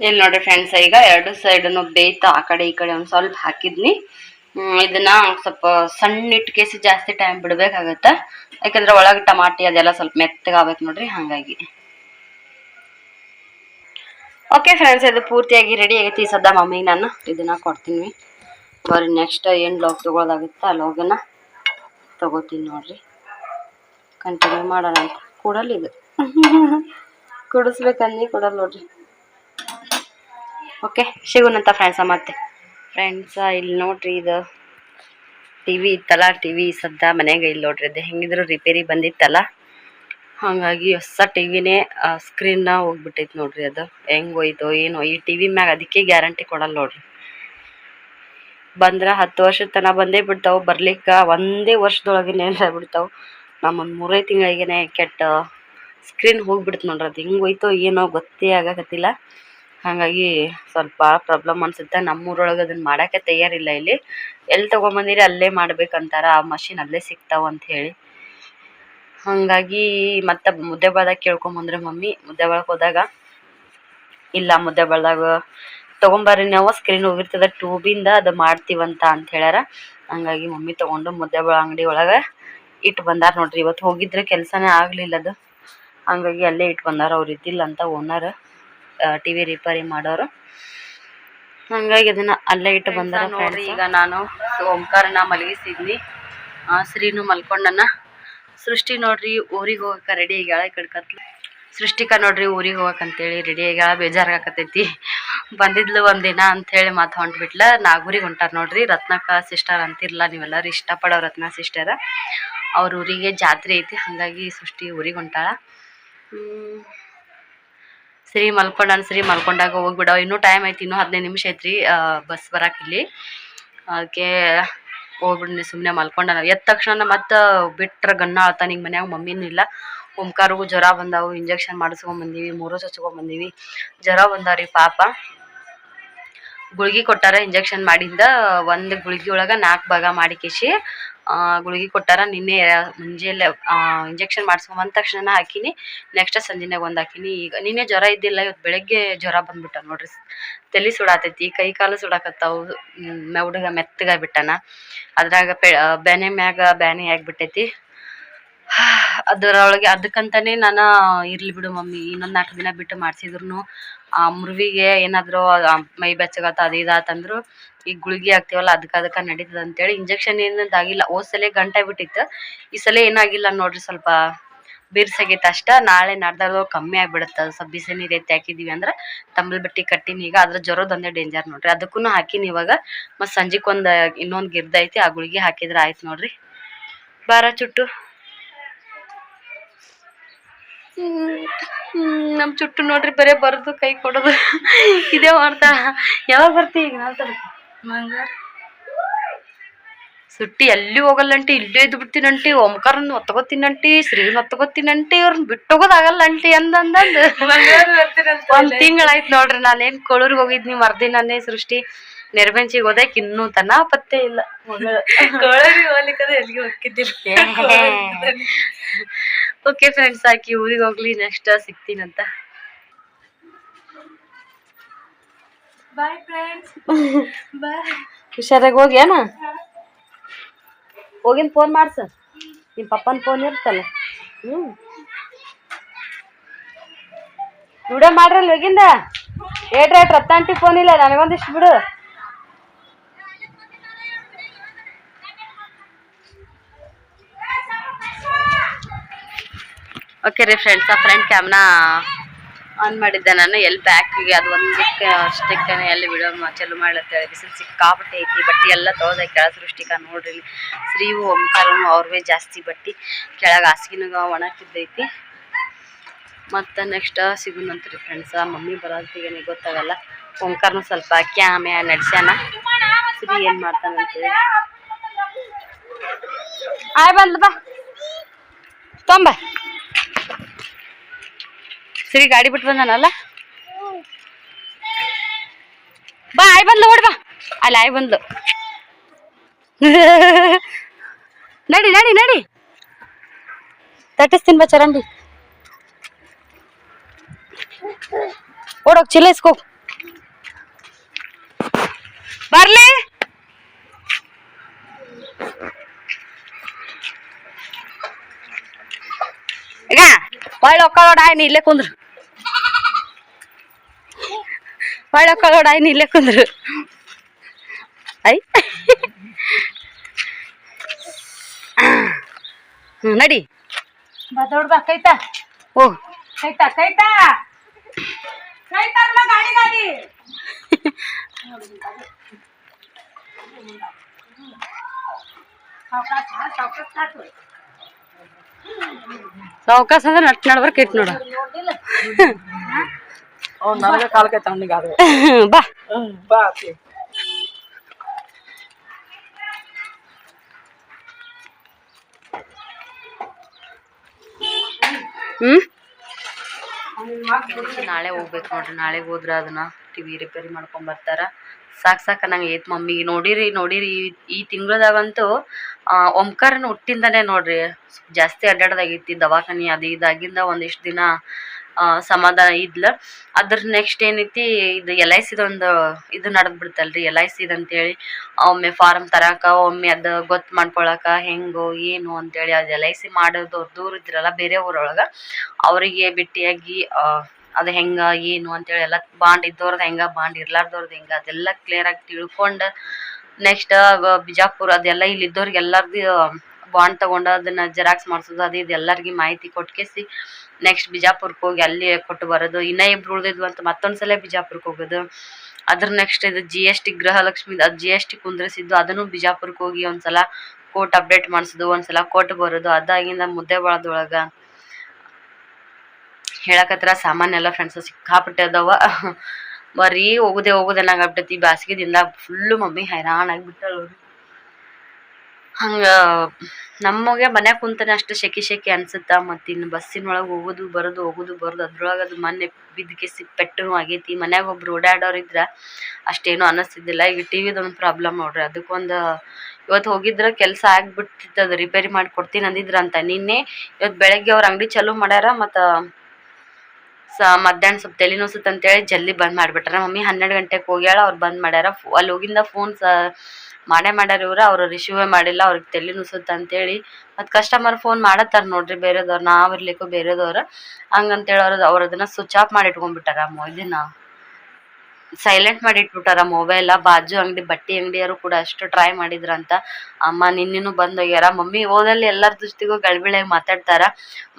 ಇಲ್ಲಿ ನೋಡ್ರಿ ಫ್ರೆಂಡ್ಸ್, ಈಗ ಎರಡು ಸೈಡನ್ನು ಬೇಯ್ತಾ, ಆ ಕಡೆ ಈ ಕಡೆ ಒಂದ್ ಸ್ವಲ್ಪ ಹಾಕಿದ್ನಿ. ಇದನ್ನ ಸ್ವಲ್ಪ ಸಣ್ಣ ಇಟ್ಟು ಕೇಸಿ ಜಾಸ್ತಿ ಟೈಮ್ ಬಿಡ್ಬೇಕಾಗತ್ತ. ಯಾಕಂದ್ರೆ ಒಳಗೆ ಟಮಾಟಿ ಅದೆಲ್ಲ ಸ್ವಲ್ಪ ಮೆತ್ತಗಾಗ್ಬೇಕು ನೋಡ್ರಿ, ಹಂಗಾಗಿ. ಓಕೆ ಫ್ರೆಂಡ್ಸ್ ಇದು ಪೂರ್ತಿಯಾಗಿ ರೆಡಿ ಆಗೈತಿ ಈ ಸದ್ದ ಮಮ್ಮಿಗೆ ನಾನು. ಇದನ್ನ ಕೊಡ್ತೀನಿ. ಬರ್ರಿ ನೆಕ್ಸ್ಟ್ ಏನು ಲಾಗ್ ತಗೊಳ್ಳೋದಾಗುತ್ತೆ ಆ ಲಾಗನ್ನ ತಗೋತೀನಿ ನೋಡ್ರಿ. ಕಂಟಿನ್ಯೂ ಮಾಡೋಣ ಅಂತ. ಕೊಡಲ್ಲ ಇದು. ಕುಡಿಸ್ಬೇಕಂದು ಕೊಡಲ್ಲ ನೋಡ್ರಿ. ಓಕೆ ಸಿಗೋಣಂತ ಫ್ರೆಂಡ್ಸ ಮತ್ತೆ. ಫ್ರೆಂಡ್ಸ ಇಲ್ಲಿ ನೋಡ್ರಿ ಇದು ಟಿ ವಿ ಇತ್ತಲ್ಲ ಟಿ ವಿ ಸದ್ದ ಮನೆಗೆ ಇಲ್ಲಿ ನೋಡ್ರಿ ಅದು ಹೆಂಗಿದ್ರು ರಿಪೇರಿ ಬಂದಿತ್ತಲ್ಲ. ಹಾಗಾಗಿ ಹೊಸ ಟಿ ವಿನೇ ಸ್ಕ್ರೀನ್ನ ಹೋಗ್ಬಿಟ್ಟೈತೆ ನೋಡ್ರಿ ಅದು. ಹೆಂಗ್ ಹೋಯ್ತು ಏನೋ, ಈ ಟಿ ವಿ ಮ್ಯಾಗ ಅದಕ್ಕೆ ಗ್ಯಾರಂಟಿ ಕೊಡಲ್ಲ ನೋಡ್ರಿ. ಬಂದ್ರ ಹತ್ತು ವರ್ಷದ ತನಕ ಬಂದೇ ಬಿಡ್ತಾವ, ಬರ್ಲಿಕ್ಕೆ ಒಂದೇ ವರ್ಷದೊಳಗೇನೆ ಏನಾರ ಬಿಡ್ತಾವ. ನಮ್ಮೊಂದು ಮೂರೇ ತಿಂಗಳಿಗೆನೆ ಕೆಟ್ಟ ಸ್ಕ್ರೀನ್ ಹೋಗ್ಬಿಡ್ತು ನೋಡ್ರಿ ಅದು. ಹೆಂಗೆ ಹೋಯ್ತೋ ಏನೋ ಗೊತ್ತೇ ಆಗಕತ್ತಿಲ್ಲ. ಹಾಗಾಗಿ ಸ್ವಲ್ಪ ಪ್ರಾಬ್ಲಮ್ ಅನ್ಸುತ್ತೆ. ನಮ್ಮೂರೊಳಗೆ ಅದನ್ನ ಮಾಡಕ್ಕೆ ತಯಾರಿಲ್ಲ ಇಲ್ಲಿ. ಎಲ್ಲಿ ತೊಗೊಂಬಂದಿರಿ ಅಲ್ಲೇ ಮಾಡ್ಬೇಕಂತಾರ. ಆ ಮಷಿನ್ ಅಲ್ಲೇ ಸಿಗ್ತಾವ ಅಂತ ಹೇಳಿ. ಹಾಗಾಗಿ ಮತ್ತೆ ಮುದ್ದೆ ಬಾಳ್ದಾಗ ಕೇಳ್ಕೊಂಬಂದ್ರೆ ಮಮ್ಮಿ. ಮುದ್ದೆ ಬಳಕ್ ಹೋದಾಗ, ಇಲ್ಲ ಮುದ್ದೆ ಬಳದಾಗ, ತೊಗೊಂಬರ್ರಿ ನಾವು ಸ್ಕ್ರೀನ್ ಹೋಗಿರ್ತದ ಟ್ಯೂಬಿಂದ ಅದು ಮಾಡ್ತೀವಂತ ಅಂತ ಹೇಳ್ಯಾರ. ಹಂಗಾಗಿ ಮಮ್ಮಿ ತಗೊಂಡು ಮುದ್ದೆ ಬಳ ಅಂಗಡಿ ಒಳಗೆ ಇಟ್ಟು ಬಂದಾರ ನೋಡ್ರಿ. ಇವತ್ತು ಹೋಗಿದ್ರೆ ಕೆಲಸನೇ ಆಗಲಿಲ್ಲ ಅದು. ಹಂಗಾಗಿ ಅಲ್ಲೇ ಇಟ್ಟು ಬಂದಾರ. ಅವ್ರು ಇದ್ದಿಲ್ಲ ಅಂತ ಓನರ್ ಟಿ ವಿ ರಿಪೇರಿ ಮಾಡೋರು. ಹಂಗಾಗಿ ಅದನ್ನ ಅಲ್ಲೇ ಇಟ್ಟು ಬಂದಾರ ನೋಡ್ರಿ ಈಗ ನಾನು ಓಂಕಾರನ ಮಲಗಿಸಿದ್ನಿ. ಆ, ಶ್ರೀನು ಮಲ್ಕೊಂಡನ. ಸೃಷ್ಟಿ ನೋಡ್ರಿ ಊರಿಗೆ ಹೋಗಕ್ಕೆ ರೆಡಿ ಆಗ್ಯಾಳ ಈ ಕಡೆ ಕತ್ಲು. ಸೃಷ್ಟಿಕ ನೋಡ್ರಿ ಊರಿಗೆ ಹೋಗಕ್ಕಂತೇಳಿ ರೆಡಿ ಆಗ್ಯಾಳ ಬೇಜಾರಾಗತೈತಿ ಬಂದಿದ್ಲು ಒಂದಿನ ಅಂಥೇಳಿ ಮಾತು ಹೊಂಟ್ಬಿಟ್ಲ ನಾಗೂರಿಗೆ ಹೊಂಟಾರ ನೋಡ್ರಿ ರತ್ನಕ್ಕ ಸಿಸ್ಟರ್ ಅಂತಿರ್ಲ ನೀವೆಲ್ಲರೂ ಇಷ್ಟಪಡೋ ರತ್ನ ಸಿಸ್ಟರ್ ಅವ್ರ ಊರಿಗೆ ಜಾತ್ರೆ ಐತಿ ಹಾಗಾಗಿ ಸೃಷ್ಟಿ ಊರಿಗೆ ಹೊಂಟಾಳ. ಸರಿ ಮಲ್ಕೊಂಡಾನ ಸರಿ ಮಲ್ಕೊಂಡಾಗ ಹೋಗ್ಬಿಡ. ಇನ್ನೂ ಟೈಮ್ ಐತಿ ಇನ್ನೂ ಹದಿನೈದು ನಿಮಿಷ ಐತ್ರಿ ಬಸ್ ಬರಾಕಿಲ್ಲಿ ಅದಕ್ಕೆ ಹೋಗ್ಬಿಡ್ನಿ ಸುಮ್ಮನೆ ಮಲ್ಕೊಂಡಾನ ಎದ್ದ ತಕ್ಷಣ ಮತ್ತೆ ಬಿಟ್ರೆ ಗನ್ನ ಆಳ್ತಾನ, ಈಗ ಮನ್ಯಾಗ ಮಮ್ಮಿನೂ ಇಲ್ಲ. ಓಂಕಾರಿಗೂ ಜ್ವರ ಬಂದಾವು ಇಂಜೆಕ್ಷನ್ ಮಾಡಿಸ್ಕೊಂಡ್ ಬಂದೀವಿ, ಮೂರು ಹಚ್ಕೊಂಡ್ ಬಂದೀವಿ. ಜ್ವರ ಬಂದಾವ್ರಿ ಪಾಪ. ಗುಳ್ಗಿ ಕೊಟ್ಟಾರ ಇಂಜೆಕ್ಷನ್ ಮಾಡಿಂದ, ಒಂದು ಗುಳ್ಗಿ ಒಳಗೆ ನಾಲ್ಕು ಭಾಗ ಮಾಡಿ ಕಿಸಿ ಗುಳ್ಗಿ ಕೊಟ್ಟಾರ. ನಿನ್ನೆ ಮುಂಜಾನೆ ಇಂಜೆಕ್ಷನ್ ಮಾಡಿಸ್ಕೊಂಡ್ ಬಂದ ತಕ್ಷಣ ಹಾಕಿನಿ. ನೆಕ್ಸ್ಟ್ ಸಂಜೆನಾಗ ಒಂದು ಹಾಕಿನಿ. ಈಗ ನಿನ್ನೆ ಜ್ವರ ಇದ್ದಿಲ್ಲ ಇವತ್ತು ಬೆಳಗ್ಗೆ ಜ್ವರ ಬಂದ್ಬಿಟ್ಟ ನೋಡ್ರಿ. ತಲೆ ಸುಡಾತೈತಿ, ಕೈ ಕಾಲು ಸುಡಾಕತ್ತಾವು ಹುಡುಗ ಮೆತ್ತಗಾಗ್ಬಿಟ್ಟಾನ ಅದ್ರಾಗ ಪೆ ಬ್ಯಾನೆ ಮ್ಯಾಗ ಬ್ಯಾನೆ ಆಗ್ಬಿಟ್ಟೈತಿ. ಅದರೊಳಗೆ ಅದಕ್ಕಂತಾನೆ ನಾನು, ಇರ್ಲಿ ಬಿಡು ಮಮ್ಮಿ, ಇನ್ನೊಂದು ನಾಲ್ಕು ದಿನ ಬಿಟ್ಟು ಮಾಡಿಸಿದ್ರು ಆ, ಮುರುವಿಗೆ ಏನಾದರೂ ಮೈ ಬೆಚ್ಚಗತ್ತ ಅದು ಇದಾತಂದ್ರು ಈಗ ಗುಳಿಗೆ ಹಾಕ್ತೀವಲ್ಲ, ಅದಕ್ಕೆ ಅದಕ್ಕೆ ನಡೀತದ ಅಂತೇಳಿ ಇಂಜೆಕ್ಷನ್ ಏನಂತ ಹೋದ್ ಸಲ ಗಂಟೆ ಬಿಟ್ಟಿತ್ತು. ಈ ಸಲ ಏನಾಗಿಲ್ಲ ನೋಡ್ರಿ, ಸ್ವಲ್ಪ ಬಿರ್ಸಾಗೈತೆ ಅಷ್ಟ. ನಾಳೆ ನಾಡ್ದಾಗ ಕಮ್ಮಿ ಆಗ್ಬಿಡುತ್ತೆ. ಸ್ವಲ್ಪ ಬಿಸಿ ನೀರು ಎತ್ತಿ ಹಾಕಿದೀವಿ ಅಂದ್ರೆ ತಂಬಲ್ ಬಟ್ಟಿ ಕಟ್ಟಿನಿ ಈಗ. ಅದ್ರ ಜ್ವರದ ಒಂದೇ ಡೇಂಜರ್ ನೋಡ್ರಿ. ಅದಕ್ಕೂ ಹಾಕಿನಿ ಇವಾಗ. ಮತ್ತು ಸಂಜೆಗೆ ಒಂದು ಇನ್ನೊಂದು ಗಿರ್ದ ಐತಿ, ಆ ಗುಳಿಗೆ ಹಾಕಿದ್ರೆ ಆಯ್ತು ನೋಡ್ರಿ. ಬಾರ ಚುಟ್ಟು. ನಮ್ಮ ಚುಟ್ಟು ನೋಡ್ರಿ, ಬರೇ ಬರೋದು, ಕೈ ಕೊಡೋದು. ಇದೇ ಮಾಡ್ತಾ ಯಾವಾಗ ಬರ್ತೀವಿ ಈಗ ನಾವು ಸುಟ್ಟಿ ಎಲ್ಲಿ ಹೋಗಲ್ಲಂಟಿ? ಇಲ್ಲೇ ಇದ್ದು ಬಿಡ್ತೀನಂಟಿ. ಓಂಕಾರನ್ ಶ್ರೀನ್ ಒತ್ತಗೋತೀನಂಟಿ ಅವ್ರನ್ನ ಬಿಟ್ಟೋಗೋದಾಗಲ್ಲ ಅಂಟಿ ಅಂದಂದಂದು. ಒಂದ್ ತಿಂಗಳಾಯ್ತು ನೋಡ್ರಿ ನಾನೇನ್ ಕೊಳೂರ್ಗ್ ಹೋಗಿದ್ನಿ ಮರ್ದಿನಾನೇ ಸೃಷ್ಟಿ. ನೆರಬೆಂಚಿಗೆ ಹೋದಕ್ ಇನ್ನೂ ತನ ಪತ್ತೆ ಇಲ್ಲ. ಓಕೆ ಫ್ರೆಂಡ್ಸ್ ಹಾಕಿ ಊರಿಗೆ ಹೋಗ್ಲಿ ನೆಕ್ಸ್ಟ್ ಸಿಗ್ತೀನಂತ. ಬಾಯ್ ಫ್ರೆಂಡ್ಸ್ ಬಾಯ್ ಹುಷಾರಾಗಿ ಹೋಗಿ ಹೋಗಿನ ಫೋನ್ ಮಾಡ್ಸ ನಿಮ್ಮ ಪಪ್ಪನ ಫೋನ್ ಇರ್ತಲ್ಲ. ಹ್ಞೂ ವಿಡಿಯೋ ಮಾಡ್ರಲ್ಲ ಹೋಗಿಂದ? ಏಟ್ ರೇಟ್ ರತ್ತಾಂಟಿ ಫೋನ್ ಇಲ್ಲ ನನಗೊಂದಿಷ್ಟು ಬಿಡು. ಓಕೆ ರೀ ಫ್ರೆಂಡ್ಸ್ ಆ ಫ್ರೆಂಡ್ ಕ್ಯಾಮ್ನ ಆನ್ ಮಾಡಿದ್ದೆ ನಾನು, ಎಲ್ಲಿ ಬ್ಯಾಕಿಗೆ ಅದು ಒಂದಕ್ಕೆ ಅಷ್ಟಕ್ಕೆ ಎಲ್ಲಿ ವಿಡಿಯೋ ಚಾಲು ಮಾಡ್ಲತ್ತೇಳಿ ಬಿಸಿಲು ಸಿಕ್ಕಾಪಟ್ಟೆ ಐತಿ, ಬಟ್ಟೆ ಎಲ್ಲ ತೊಳೆದ ಕೆಳ ಸೃಷ್ಟಿಕ ನೋಡ್ರಿ. ಶ್ರೀವು ಓಂಕಾರನು ಅವ್ರವೇ ಜಾಸ್ತಿ ಬಟ್ಟೆ. ಕೆಳಗೆ ಹಾಸಿಗೆನಾಗ ಒಣಗ್ತಿದ್ದೈತಿ. ಮತ್ತು ನೆಕ್ಸ್ಟ್ ಸಿಗುನಂತ್ರಿ ಫ್ರೆಂಡ್ಸ ಮಮ್ಮಿ ಬರೋದಿಗೆ ಗೊತ್ತಾಗಲ್ಲ. ಓಂಕಾರನು ಸ್ವಲ್ಪ ಕ್ಯಾಮ್ಯ ನಡ್ಸ್ಯಾನ. ಶ್ರೀ ಏನು ಮಾಡ್ತಾನಂತೇಳಿ ಆಯ್ ಬಂದ್ಬಾ ತೊಂಬ. ಸರಿ, ಗಾಡಿ ಬಿಟ್ಟು ಬಂದಾನಲ್ಲ? ಬಾ, ಆಯ್ ಬಂದ್ಲು, ಓಡ್ ಬಾ. ಅಲ್ಲಿ, ಆಯ್ ಬಂದ್ಲು. ನಡಿ ನಡಿ ನಡಿ. ತಟ್ಟಿಸ್ತೀನಿ ಬಾ, ಚರಂಡಿ. ಓಡೋಗ್ ಚಿಲ್ಲ ಇಸ್ಕೋ. ಬರ್ಲಿ ಈಗ ಒಳ್ಳೆ ಒಕ್ಕಳೋಡ ಆಯ್ನಿ ಇಲ್ಲೇ ಕುಂದ್ರು ಒಳ್ಳೆ ಒಕ್ಕಳೋಡ ಆಯ್ನಿ ಇಲ್ಲೇ ಕುಂದ್ರು ಐ ಹ್ಞೂ ನಡಿ ಬಾ ದೊಡ್ಡ ಬಾ ಕೈತಾ ಹೋಗ್ ಕೈತಾ ಕೈತಾ ಕೈತಾ ಗಾಡಿ ಗಾಡಿ ಸಾವಕಾಶ ಅಂದ್ರೆ ನಟ್ ನಡ್ಬರ್ಕ್ ಇಟ್ಟು ನೋಡು ಅವ್ನು ನನಗೆ ಕಾಲಕ್ಕೆ ತಣ್ಣಗೆ ಅದು ಬಾ ಬಾ ಅತ್ತಿ. ಹ್ಮ್ ನಾಳೆ ಹೋಗ್ಬೇಕು ನೋಡ್ರಿ ನಾಳೆ ಹೋದ್ರ ಅದನ್ನ. ಟಿವಿ ರಿಪೇರಿ ಮಾಡ್ಕೊಂಡ್ ಬರ್ತಾರ. ಸಾಕ್ ಸಾಕ ನಂಗೆ ಐತ್ ಮಮ್ಮಿ, ನೋಡಿರಿ ನೋಡಿರಿ, ಈ- ತಿಂಗಳದಾಗಂತೂ ಓಂಕಾರನ ಹುಟ್ಟಿಂದಾನೆ ನೋಡ್ರಿ, ಜಾಸ್ತಿ ಅಡ್ಡಾಡೋದಾಗೈತಿ ದವಾಖಾನಿ ಅದು ಇದಾಗಿಂದ ಒಂದಿಷ್ಟು ದಿನ ಸಮಾಧಾನ ಇದ್ಲ. ಅದ್ರ ನೆಕ್ಸ್ಟ್ ಏನೈತಿ, ಇದು ಎಲ್ ಐ ಸಿದೊಂದು ಇದು ನಡೆದ್ಬಿಡ್ತಲ್ರಿ ಎಲ್ ಐ ಸಿದ್ ಅಂತೇಳಿ, ಒಮ್ಮೆ ಫಾರಮ್ ತರಾಕ, ಒಮ್ಮೆ ಅದು ಗೊತ್ತು ಮಾಡ್ಕೊಳಕ, ಹೆಂಗೋ, ಏನು ಅಂತೇಳಿ, ಅದು ಎಲ್ ಐ ಸಿ ಮಾಡೋದು ದೂರ ಇದ್ರಲ್ಲ, ಬೇರೆ ಊರೊಳಗ, ಅವರಿಗೆ ಭೇಟಿಯಾಗಿ ಅದು ಹೆಂಗ, ಏನು ಅಂತೇಳಿ ಎಲ್ಲ ಬಾಂಡ್ ಇದ್ದವ್ರದ್ದು ಹೆಂಗ, ಬಾಂಡ್ ಇರ್ಲಾರ್ದವ್ರದ್ದು ಹೆಂಗ, ಅದೆಲ್ಲ ಕ್ಲಿಯರ್ ಆಗಿ ತಿಳ್ಕೊಂಡು ನೆಕ್ಸ್ಟ್ ಬಿಜಾಪುರ ಅದೆಲ್ಲ ಇಲ್ಲಿ ಇದ್ದವ್ರಿಗೆ ಎಲ್ಲರದು ಬಾಂಡ್ ತಗೊಂಡು ಅದನ್ನ ಜೆರಾಕ್ಸ್ ಮಾಡಿಸೋದು, ಅದು ಇದು ಎಲ್ಲರಿಗೆ ಮಾಹಿತಿ ಕೊಟ್ಕೇಸಿ ನೆಕ್ಸ್ಟ್ ಬಿಜಾಪುರಕ್ಕೆ ಹೋಗಿ ಅಲ್ಲಿ ಕೊಟ್ಟು ಬರೋದು. ಇನ್ನ ಇಬ್ರು ಉಳಿದಿದ್ವು ಅಂತ ಮತ್ತೊಂದ್ಸಲ ಬಿಜಾಪುರಕ್ಕೆ ಹೋಗೋದು. ಅದ್ರ ನೆಕ್ಸ್ಟ್ ಇದು ಜಿ ಎಸ್ ಟಿ ಗೃಹಲಕ್ಷ್ಮಿ, ಅದು ಜಿ ಎಸ್ ಟಿ ಕುಂದ್ರಿಸಿದ್ದು, ಅದನ್ನು ಬಿಜಾಪುರಕ್ಕೆ ಹೋಗಿ ಒಂದ್ಸಲ ಕೋರ್ಟ್ ಅಪ್ಡೇಟ್ ಮಾಡಿಸೋದು, ಒಂದ್ಸಲ ಕೋರ್ಟ್ ಬರೋದು, ಅದಾಗಿಂದ ಮುದ್ದೆ ಬಳದೊಳಗ ಹೇಳಕತ್ರ ಸಾಮಾನ್ಯ ಎಲ್ಲ ಫ್ರೆಂಡ್ಸ್ ಸಿಕ್ಕಾಪಟ್ಟೆ ಅದಾವ ಬರೀ ಹೋಗುದೇ ಹೋಗುದೇ ಬ್ಯಾಸಿಗೆ ದಿನದಾಗ ಫುಲ್ಲು ಮಮ್ಮಿ ಹೈರಾಣ ಆಗ್ಬಿಟ್ಟಾಳ ಹಂಗ ನಮಗೆ ಮನ್ಯಾಗ ಕುಂತನೆ ಅಷ್ಟು ಶೆಕಿ ಶೆಕಿ ಅನ್ಸುತ್ತ. ಮತ್ತು ಇನ್ನು ಬಸ್ಸಿನೊಳಗೆ ಹೋಗೋದು, ಬರೋದು ಹೋಗೋದು, ಬರೋದು. ಅದ್ರೊಳಗೆ ಅದು ಮೊನ್ನೆ ಬಿದ್ದಕ್ಕೆ ಪೆಟ್ಟನು ಆಗೈತಿ. ಮನ್ಯಾಗ ಒಬ್ರು ಓಡಾಡೋರು ಇದ್ರ ಅಷ್ಟೇನು ಅನ್ನಿಸ್ತಿದ್ದಿಲ್ಲ ಈಗ ಟಿ ವಿದೊಂದು ಪ್ರಾಬ್ಲಮ್ ನೋಡ್ರಿ. ಅದಕ್ಕೊಂದು ಇವತ್ತು ಹೋಗಿದ್ರೆ ಕೆಲಸ ಆಗ್ಬಿಟ್ಟಿತ್ತು ಅದು ರಿಪೇರಿ ಮಾಡಿ ಕೊಡ್ತೀನಿ ಅಂದಿದ್ರಂತ. ನಿನ್ನೆ ಇವತ್ತು ಬೆಳಗ್ಗೆ ಅವ್ರ ಅಂಗಡಿ ಚಾಲೂ ಮಾಡ್ಯಾರ. ಮತ್ತು ಸ ಮಧ್ಯಾಹ್ನ ಸ್ವಲ್ಪ ತಲೆ ನೋಸುತ್ತೆ ಅಂತೇಳಿ ಜಲ್ದಿ ಬಂದ್ ಮಾಡಿಬಿಟ್ರ. ಮಮ್ಮಿ ಹನ್ನೆರಡು ಗಂಟೆಗೆ ಹೋಗ್ಯಾಳ, ಅವ್ರು ಬಂದ್ ಮಾಡ್ಯಾರ. ಅಲ್ಲಿ ಹೋಗಿಂದ ಫೋನ್ ಸ ಮಾಡೇ ಮಾಡ್ಯಾರ ಇವ್ರು, ಅವ್ರು ರಿಸೀವೇ ಮಾಡಿಲ್ಲ, ಅವ್ರಿಗೆ ತಲೆ ನುಸುತ್ತೆ ಅಂತೇಳಿ. ಮತ್ತು ಕಸ್ಟಮರ್ ಫೋನ್ ಮಾಡತ್ತಾರ ನೋಡ್ರಿ ಬೇರೆದವ್ರು, ನಾವು ಇರ್ಲಿಕ್ಕೂ ಬೇರೆದವ್ರು. ಹಂಗಂತೇಳಿ ಅವ್ರದ್ದು ಅವ್ರದನ್ನ ಸ್ವಿಚ್ ಆಫ್ ಮಾಡಿ ಇಟ್ಕೊಂಡ್ಬಿಟ್ಟಾರ ಇದನ್ನ. ಸೈಲೆಂಟ್ ಮಾಡಿ ಇಟ್ಬಿಟ್ಟಾರ ಮೊಬೈಲ ಬಾಜು ಅಂಗಡಿ, ಬಟ್ಟೆ ಅಂಗಡಿಯವರು ಕೂಡ ಅಷ್ಟು ಟ್ರೈ ಮಾಡಿದ್ರಂತ. ಅಮ್ಮ ನಿನ್ನೇನು ಬಂದು ಹೋಗ್ಯಾರ ಮಮ್ಮಿ, ಹೋದಲ್ಲಿ ಎಲ್ಲರ ದೃಷ್ಟಿಗೂ ಗಳ್ಬಿಳಾಗಿ ಮಾತಾಡ್ತಾರ.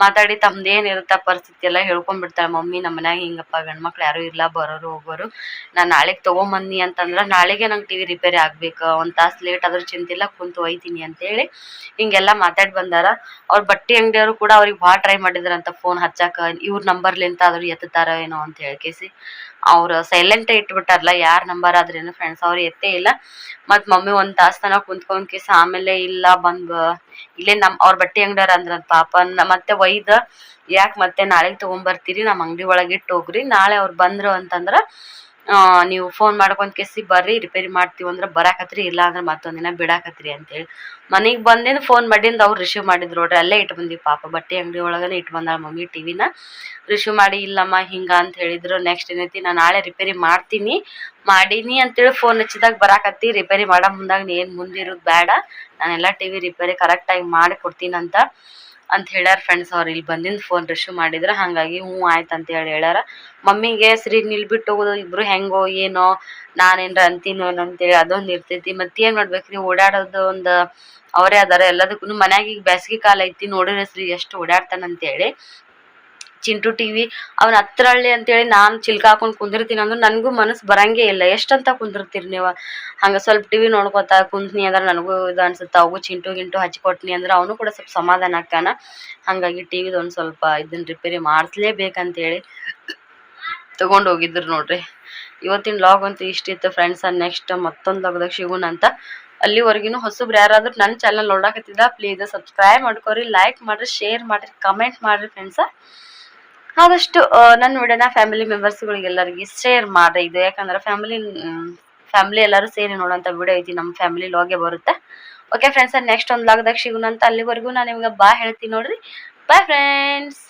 ಮಾತಾಡಿ ತಮ್ದೇನ್ ಏನಿರುತ್ತ ಪರಿಸ್ಥಿತಿ ಎಲ್ಲ ಹೇಳ್ಕೊಂಡ್ಬಿಡ್ತಾರೆ ಮಮ್ಮಿ, ನಮ್ಮ ಮನ್ಯಾಗ ಹಿಂಗಪ್ಪ, ಗಂಡ್ಮಕ್ಳು ಯಾರು ಇಲ್ಲ ಬರೋರು, ಹೋಗೋರು. ನಾ ನಾಳೆಗೆ ತಗೊಂಬಂದಿ ಅಂತಂದ್ರೆ ನಾಳೆಗೆ ನಂಗೆ ಟಿವಿ ರಿಪೇರಿ ಆಗ್ಬೇಕು. ಒಂದು ತಾಸು ಲೇಟ್ ಆದ್ರೂ ಚಿಂತಿಲ್ಲ, ಕುಂತು ಒಯ್ತೀನಿ ಅಂತೇಳಿ ಹಿಂಗೆಲ್ಲ ಮಾತಾಡಿ ಬಂದಾರ. ಅವ್ರ ಬಟ್ಟೆ ಅಂಗಡಿಯವರು ಕೂಡ ಅವ್ರಿಗೆ ಭಾಳ ಟ್ರೈ ಮಾಡಿದ್ರಂತ. ಫೋನ್ ಹಚ್ಚಾಕ, ಇವ್ರ ನಂಬರ್ಲಿಂತ ಆದ್ರೂ ಎತ್ತಾರ ಏನೋ ಅಂತ ಹೇಳ್ಕೇಸಿ. ಅವ್ರು ಸೈಲೆಂಟ್ ಇಟ್ಬಿಟ್ಟಾರಲ್ಲ, ಯಾರ ನಂಬರ್ ಆದ್ರೇನು ಫ್ರೆಂಡ್ಸ್ ಅವ್ರು ಎತ್ತೇ ಇಲ್ಲ. ಮತ್ ಮಮ್ಮಿ ಒಂದ್ ತಾಸ್ ತನಕ ಕುಂತ್ಕೊಂಡ್ ಕಿಸ್, ಆಮೇಲೆ ಇಲ್ಲ, ಬಂದ್ ಇಲ್ಲೇ ನಮ್ಮ ಅವ್ರ ಬಟ್ಟೆ ಅಂಗಡಿಯವ್ರ ಅಂದ್ರ ಪಾಪ. ಮತ್ತೆ ಒಯ್ದ, ಯಾಕೆ ಮತ್ತೆ ನಾಳೆಗೆ ಬರ್ತೀರಿ ನಮ್ಮ ಅಂಗಡಿ ಒಳಗೆ ಇಟ್ಟು ಹೋಗ್ರಿ. ನಾಳೆ ಅವ್ರು ಬಂದ್ರು ಅಂತಂದ್ರೆ ನೀವು ಫೋನ್ ಮಾಡ್ಕೊಂತ ಕೇಸಿ, ಬರ್ರಿ ರಿಪೇರಿ ಮಾಡ್ತೀವಿ ಅಂದ್ರೆ ಬರಾಕತ್ರಿ, ಇಲ್ಲ ಅಂದ್ರೆ ಮತ್ತೊಂದಿನ ಬಿಡಾಕತ್ರಿ ಅಂತೇಳಿ. ಮನೆಗೆ ಬಂದಿಂದ ಫೋನ್ ಮಾಡಿಂದ ಅವ್ರು ರಿಸೀವ್ ಮಾಡಿದ್ರು ನೋಡ್ರಿ, ಅಲ್ಲೇ ಇಟ್ಟು ಬಂದಿವಿ ಪಾಪ, ಬಟ್ಟೆ ಅಂಗಡಿ ಒಳಗನೆ ಇಟ್ಟು ಬಂದಾಳ ಮಮ್ಮಿ ಟಿವಿನ ರಿಸೀವ್ ಮಾಡಿ, ಇಲ್ಲಮ್ಮ, ಹಿಂಗ ಅಂತ ಹೇಳಿದ್ರು ನೆಕ್ಸ್ಟ್ ಏನೈತಿ ನಾನು ನಾಳೆ ರಿಪೇರಿ ಮಾಡ್ತೀನಿ, ಮಾಡೀನಿ ಅಂತೇಳಿ ಫೋನ್ ಹಚ್ಚಿದಾಗ ಬರಾಕತ್ತಿ ರಿಪೇರಿ ಮಾಡೋ ಮುಂದಾಗ ಏನು ಮುಂದಿರೋದು ಬೇಡ, ನಾನೆಲ್ಲ ಟಿ ವಿ ರಿಪೇರಿ ಕರೆಕ್ಟಾಗಿ ಮಾಡಿ ಕೊಡ್ತೀನಂತ. ಅಂತ ಹೇಳ್ಯಾರ ಫ್ರೆಂಡ್ಸ್ ಅವ್ರು ಇಲ್ಲಿ ಬಂದಿಂದ ಫೋನ್ ರಿಸೀವ್ ಮಾಡಿದ್ರ ಹಾಗಾಗಿ ಹ್ಞೂ ಆಯ್ತು ಅಂತ ಹೇಳಿ ಹೇಳ್ಯಾರ. ಮಮ್ಮಿಗೆ ಸರಿ ನಿಲ್ಬಿಟ್ಟು ಹೋಗೋದು, ಇಬ್ರು ಹೆಂಗೋ ಏನೋ ನಾನೇನ್ರ ಅಂತೀನೋ ಅಂತೇಳಿ ಅದೊಂದು ಇರ್ತೈತಿ. ಮತ್ತೇನು ಮಾಡ್ಬೇಕ್ರಿ, ಓಡಾಡೋದು ಒಂದು ಅವರೇ ಅದಾರ. ಎಲ್ಲದಕ್ಕೂ ಮನ್ಯಾಗ ಈಗ ಬ್ಯಾಸಗಿ ಕಾಲ ಐತಿ, ನೋಡಿದ್ರೆ ಸರಿ ಎಷ್ಟು ಓಡಾಡ್ತಾನಂತೇಳಿ ಚಿಂಟು ಟಿ ವಿ. ಅವ್ನ ಹತ್ರಳ್ಳಿ ಅಂತೇಳಿ ನಾನು ಚಿಲ್ಕ ಹಾಕೊಂಡು ಕುಂದಿರ್ತೀನಿ ಅಂದ್ರೆ ನನಗೂ ಮನಸ್ಸು ಬರಂಗೇ ಇಲ್ಲ. ಎಷ್ಟಂತ ಕುಂದಿರ್ತೀರಿ ನೀವು? ಹಂಗೆ ಸ್ವಲ್ಪ ಟಿ ವಿ ನೋಡ್ಕೊತಾ ಕುಂತ್ನಿ ಅಂದ್ರೆ ನನಗೂ ಇದು ಅನ್ಸುತ್ತೆ. ಅವು ಚಿಂಟು ಗಿಂಟು ಹಚ್ಕೊಟ್ನಿ ಅಂದ್ರೆ ಅವನು ಕೂಡ ಸ್ವಲ್ಪ ಸಮಾಧಾನ ಆಗ್ತಾನ. ಹಾಗಾಗಿ ಟಿ ವಿದು ಒಂದು ಸ್ವಲ್ಪ ಇದನ್ನ ರಿಪೇರಿ ಮಾಡಿಸ್ಲೇಬೇಕಂತೇಳಿ ತಗೊಂಡು ಹೋಗಿದ್ರು ನೋಡ್ರಿ. ಇವತ್ತಿನ ಲಾಗ್ ಅಂತೂ ಇಷ್ಟಿತ್ತು ಫ್ರೆಂಡ್ಸ್ ನೆಕ್ಸ್ಟ್ ಮತ್ತೊಂದು ಲಾಗ್ದಾಗ ಸಿಗೋಣ ಅಂತ. ಅಲ್ಲಿವರೆಗಿನೂ ಹೊಸಬ್ರು ಯಾರಾದ್ರೂ ನನ್ನ ಚಾನಲ್ ನೋಡಕತ್ತಿದ್ದ ಪ್ಲೀಸ್ ಸಬ್ಸ್ಕ್ರೈಬ್ ಮಾಡ್ಕೊರಿ ಲೈಕ್ ಮಾಡ್ರಿ ಶೇರ್ ಮಾಡ್ರಿ ಕಮೆಂಟ್ ಮಾಡ್ರಿ ಫ್ರೆಂಡ್ಸ ಆದಷ್ಟು ನನ್ನ ವಿಡಿಯೋನ ಫ್ಯಾಮಿಲಿ ಮೆಂಬರ್ಸ್ಗಳಿಗೆಲ್ಲರಿಗೆ ಶೇರ್ ಮಾಡ್ರಿ ಇದು. ಯಾಕಂದ್ರೆ ಫ್ಯಾಮಿಲಿ ಫ್ಯಾಮಿಲಿ ಎಲ್ಲರೂ ಸೇರಿ ನೋಡೋಂಥ ವಿಡಿಯೋ ಐತಿ ನಮ್ಮ ಫ್ಯಾಮಿಲಿ ಲಾಗೆ ಬರುತ್ತೆ. ಓಕೆ ಫ್ರೆಂಡ್ಸ್ ನೆಕ್ಸ್ಟ್ ಒಂದು ಲಾಗ್ದಾಗ ಸಿಗೋಣ ಅಲ್ಲಿವರೆಗೂ ನಾನು ನಿಮ್ಗೆ ಬಾ ಹೇಳ್ತೀನಿ ನೋಡ್ರಿ. Bye friends